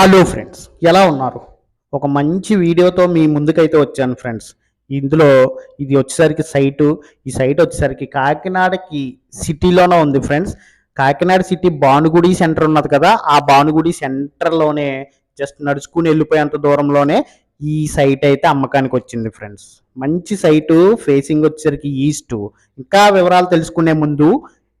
Hello friends ఎలా ఉన్నారు? ఒక మంచి వీడియోతో మీ ముందుకైతే వచ్చాను ఫ్రెండ్స్ ఇందులో ఇది వచ్చేసరికి సైటు ఈ సైట్ వచ్చేసరికి కాకినాడకి సిటీలోనే ఉంది friends Kakinada city Bhanugudi centre ఉన్నది కదా ఆ భానుగుడి సెంటర్లోనే జస్ట్ నడుచుకుని వెళ్ళిపోయేంత దూరంలోనే ఈ సైట్ అయితే అమ్మకానికి వచ్చింది ఫ్రెండ్స్ మంచి సైటు ఫేసింగ్ వచ్చేసరికి ఈస్ట్ ఇంకా వివరాలు తెలుసుకునే ముందు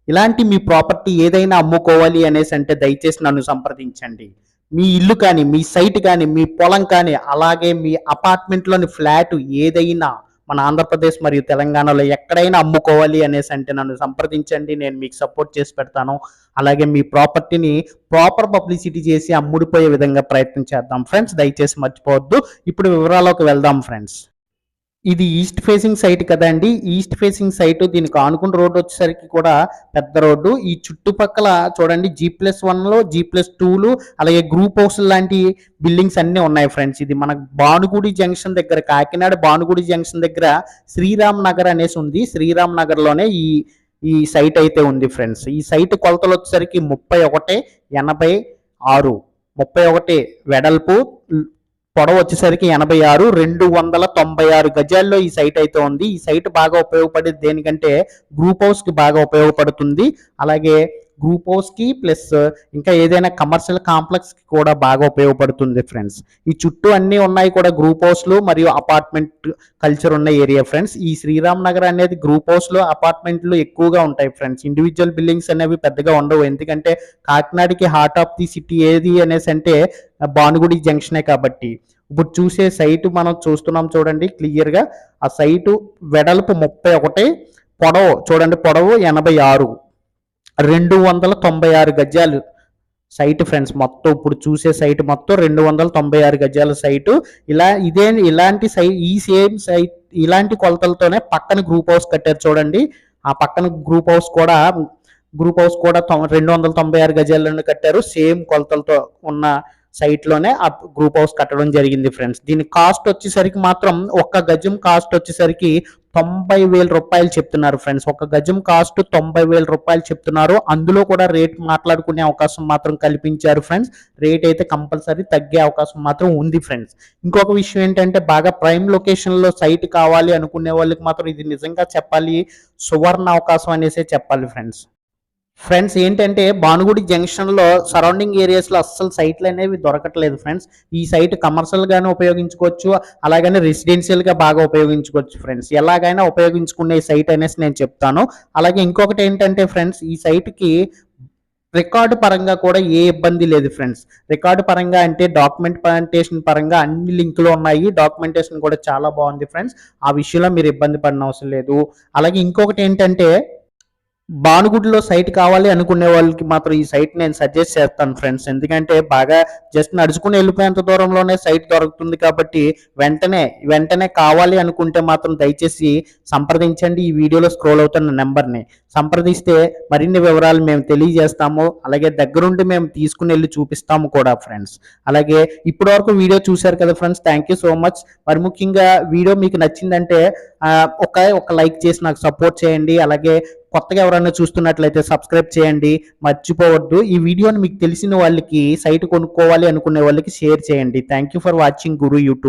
ఇలాంటి మీ ప్రాపర్టీ ఏదైనా అమ్ముకోవాలి అనేసి అంటే దయచేసి నన్ను సంప్రదించండి. మీ ఇల్లు కానీ మీ సైట్ కానీ మీ పొలం కానీ అలాగే మీ అపార్ట్మెంట్లోని ఫ్లాట్ ఏదైనా మన ఆంధ్రప్రదేశ్ మరియు తెలంగాణలో ఎక్కడైనా అమ్ముకోవాలి అనేసి అంటే నన్ను సంప్రదించండి. నేను మీకు సపోర్ట్ చేసి పెడతాను. అలాగే మీ ప్రాపర్టీని ప్రాపర్ పబ్లిసిటీ చేసి అమ్ముడిపోయే విధంగా ప్రయత్నం చేద్దాం. ఫ్రెండ్స్ దయచేసి మర్చిపోవద్దు. ఇప్పుడు వివరాల్లోకి వెళ్దాం ఫ్రెండ్స్. ఇది ఈస్ట్ ఫేసింగ్ సైట్ కదండి. ఈస్ట్ ఫేసింగ్ సైట్ దీనికి ఆనుకున్న రోడ్డు వచ్చేసరికి కూడా పెద్ద రోడ్డు. ఈ చుట్టుపక్కల చూడండి జీ ప్లస్ వన్లో జీ ప్లస్ టూలు అలాగే గ్రూప్ హౌస్ లాంటి బిల్డింగ్స్ అన్నీ ఉన్నాయి ఫ్రెండ్స్ ఇది మన భానుగుడి జంక్షన్ దగ్గర కాకినాడ భానుగుడి జంక్షన్ దగ్గర శ్రీరామ్ నగర్ అనేసి ఉంది. శ్రీరామ్ నగర్లోనే ఈ ఈ సైట్ అయితే ఉంది ఫ్రెండ్స్ ఈ సైట్ కొలతలు వచ్చేసరికి ముప్పై ఒకటి ఎనభై ఆరు ముప్పై ఒకటి వెడల్పు పొడవు వచ్చేసరికి ఎనభై ఆరు రెండు వందల తొంభై ఆరు గజాల్లో ఈ సైట్ అయితే ఉంది. ఈ సైట్ బాగా ఉపయోగపడేది దేనికంటే గ్రూప్ హౌస్కి బాగా ఉపయోగపడుతుంది. అలాగే గ్రూప్ ప్లస్ ఇంకా ఏదైనా కమర్షియల్ కాంప్లెక్స్కి కూడా బాగా ఉపయోగపడుతుంది ఫ్రెండ్స్ ఈ చుట్టూ అన్నీ ఉన్నాయి కూడా గ్రూప్ హౌస్లు మరియు అపార్ట్మెంట్ కల్చర్ ఉన్న ఏరియా ఫ్రెండ్స్ ఈ శ్రీరామ్ నగర్ అనేది గ్రూప్ హౌస్లు అపార్ట్మెంట్లు ఎక్కువగా ఉంటాయి ఫ్రెండ్స్ ఇండివిజువల్ బిల్డింగ్స్ అనేవి పెద్దగా ఉండవు. ఎందుకంటే కాకినాడకి హార్ట్ ఆఫ్ ది సిటీ ఏది అనేసి అంటే భానుగుడి జంక్షనే కాబట్టి. ఇప్పుడు చూసే సైట్ మనం చూస్తున్నాం చూడండి క్లియర్గా ఆ సైటు వెడల్పు ముప్పై ఒకటి పొడవు చూడండి పొడవు ఎనభై ఆరు. రెండు వందల తొంభై ఆరు గజాలు. సైట్ ఫ్రెండ్స్ మొత్తం ఇప్పుడు చూసే సైట్ మొత్తం రెండు వందల తొంభై ఆరు గజాల సైటు. ఇలా ఇదే ఇలాంటి సై ఈ సేమ్ సైట్ ఇలాంటి కొలతలతోనే పక్కన గ్రూప్ హౌస్ కట్టారు చూడండి. ఆ పక్కన గ్రూప్ హౌస్ కూడా గ్రూప్ హౌస్ కూడా రెండు వందల తొంభై ఆరు గజాలను కట్టారు. సేమ్ కొలతలతో ఉన్న సైట్లోనే ఆ గ్రూప్ హౌస్ కట్టడం జరిగింది ఫ్రెండ్స్ దీని కాస్ట్ వచ్చేసరికి మాత్రం ఒక్క గజం కాస్ట్ వచ్చేసరికి తొంభై వేల రూపాయలు చెప్తున్నారు ఫ్రెండ్స్ ఒక గజం కాస్ట్ తొంభై వేల రూపాయలు చెప్తున్నారు. అందులో కూడా రేట్ మాట్లాడుకునే అవకాశం మాత్రం కల్పించారు ఫ్రెండ్స్ రేట్ అయితే కంపల్సరీ తగ్గే అవకాశం మాత్రం ఉంది ఫ్రెండ్స్ ఇంకొక విషయం ఏంటంటే బాగా ప్రైమ్ లొకేషన్లో సైట్ కావాలి అనుకునే వాళ్ళకి మాత్రం ఇది నిజంగా చెప్పాలి. సువర్ణ అవకాశం అనేసే చెప్పాలి ఫ్రెండ్స్ ఫ్రెండ్స్ ఏంటంటే భానుగుడి జంక్షన్లో సరౌండింగ్ ఏరియాస్లో అస్సలు సైట్లు అనేవి దొరకట్లేదు ఫ్రెండ్స్ ఈ సైట్ కమర్షియల్గానే ఉపయోగించుకోవచ్చు అలాగనే రెసిడెన్షియల్గా బాగా ఉపయోగించుకోవచ్చు ఫ్రెండ్స్ ఎలాగైనా ఉపయోగించుకునే సైట్ అనేసి నేను చెప్తాను. అలాగే ఇంకొకటి ఏంటంటే ఫ్రెండ్స్ ఈ సైట్కి రికార్డు పరంగా కూడా ఏ ఇబ్బంది లేదు ఫ్రెండ్స్ రికార్డు పరంగా అంటే డాక్యుమెంట్ ప్రజెంటేషన్ పరంగా అన్ని లింకులు ఉన్నాయి. డాక్యుమెంటేషన్ కూడా చాలా బాగుంది ఫ్రెండ్స్ ఆ విషయంలో మీరు ఇబ్బంది పడిన అవసరం లేదు. అలాగే ఇంకొకటి ఏంటంటే భానుగుడిలో సైట్ కావాలి అనుకునే వాళ్ళకి మాత్రం ఈ సైట్ నేను సజెస్ట్ చేస్తాను ఫ్రెండ్స్ ఎందుకంటే బాగా జస్ట్ నడుచుకుని వెళ్ళిపోయేంత దూరంలోనే సైట్ దొరుకుతుంది కాబట్టి వెంటనే వెంటనే కావాలి అనుకుంటే మాత్రం దయచేసి సంప్రదించండి. ఈ వీడియోలో స్క్రోల్ అవుతున్న నెంబర్ని. సంప్రదిస్తే మరిన్ని వివరాలు మేము తెలియజేస్తాము. అలాగే దగ్గరుండి మేము తీసుకుని వెళ్ళి చూపిస్తాము కూడా ఫ్రెండ్స్ అలాగే ఇప్పటి వరకు వీడియో చూశారు కదా friends thank you so much మరి ముఖ్యంగా వీడియో మీకు నచ్చిందంటే ఒక ఒక లైక్ చేసి నాకు సపోర్ట్ చేయండి. అలాగే కొత్తగా ఎవరైనా చూస్తున్నట్లయితే సబ్స్క్రైబ్ చేయండి. మర్చిపోవద్దు. ఈ వీడియోని మీకు తెలిసిన వాళ్ళకి సైట్ కొనుక్కోవాలి అనుకునే వాళ్ళకి షేర్ చేయండి. Thank you for watching Guru YouTube